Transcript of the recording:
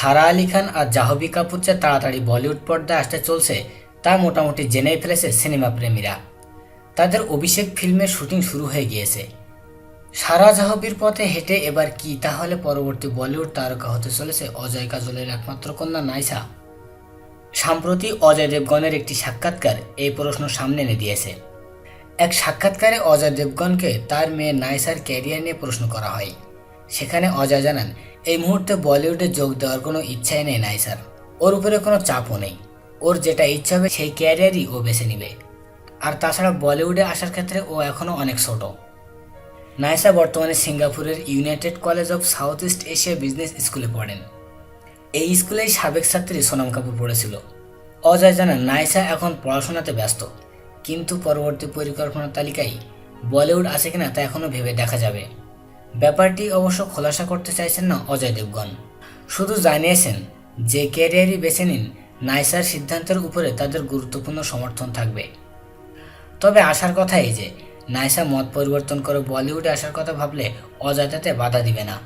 সারা আলী খান আর জাহবি কাপুর যে তাড়াতাড়ি বলিউড পর্দায় আসতে চলছে, তা মোটামুটি জেনেই ফেলেছে সিনেমা প্রেমীরা। তাদের অভিষেক ফিল্মের শুটিং শুরু হয়ে গিয়েছে। সারা জাহবির পথে হেঁটে এবার কি, তাহলে পরবর্তী বলিউড তারকা হতে চলেছে অজয় কাজলের একমাত্র কন্যা নাইসা সম্প্রতি অজয় দেবগনের একটি সাক্ষাৎকার এই প্রশ্ন সামনে এনে দিয়েছে। এক সাক্ষাৎকারে অজয় দেবগণকে তার মেয়ে নাইসার ক্যারিয়ার নিয়ে প্রশ্ন করা হয়। সেখানে অজয় জানান, এই মুহূর্তে বলিউডে যোগ দেওয়ার কোনো ইচ্ছাই নেই নাইসার ওর উপরে কোনো চাপও নেই। ওর যেটা ইচ্ছা হবে সেই ক্যারিয়ারই ও বেছে নেবে। আর তাছাড়া বলিউডে আসার ক্ষেত্রে ও এখনও অনেক ছোট। নাইসা বর্তমানে সিঙ্গাপুরের United College of South East Asia Business স্কুলে পড়েন। এই স্কুলেই সাবেক ছাত্রী সোনাম কাপুর পড়েছিল। অজয় জানান নাইসা এখন পড়াশোনাতে ব্যস্ত। কিন্তু পরবর্তী পরিকল্পনার তালিকায় বলিউড আছে কিনা তা এখনও ভেবে দেখা যাবে। ব্যাপারটি অবশ্য খোলাসা করতে চাইছেন না অজয় দেবগণ। শুধু জানিয়েছেন যে ক্যারিয়ারই বেছে নিন, নাইসার সিদ্ধান্তের উপরে তাদের গুরুত্বপূর্ণ সমর্থন থাকবে। তবে আসার কথা এই যে, নাইসা মত পরিবর্তন করে বলিউডে আসার কথা ভাবলে অজয় তাতে বাধা দিবে না।